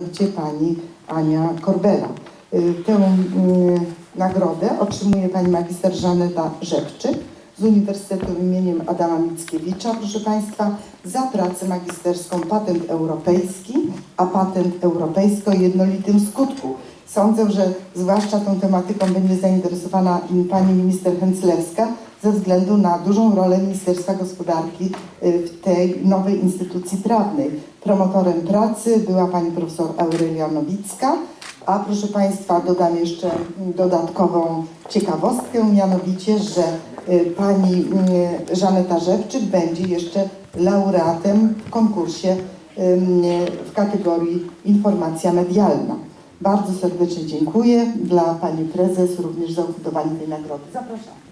gdzie pani Ania Korbela. Y, Tę mm, nagrodę otrzymuje pani magister Żaneta Rzepczyk z Uniwersytetu imieniem Adama Mickiewicza, proszę Państwa, za pracę magisterską Patent Europejski, a patent europejski o jednolitym skutku. Sądzę, że zwłaszcza tą tematyką będzie zainteresowana pani minister Hęclewska ze względu na dużą rolę Ministerstwa Gospodarki y, w tej nowej instytucji prawnej. Promotorem pracy była pani profesor Aurelia Nowicka, a proszę Państwa dodam jeszcze dodatkową ciekawostkę, mianowicie, że y, pani y, Żaneta Rzepczyk będzie jeszcze laureatem w konkursie w kategorii informacja medialna. Bardzo serdecznie dziękuję dla Pani Prezes również za ufundowanie tej nagrody. Zapraszam.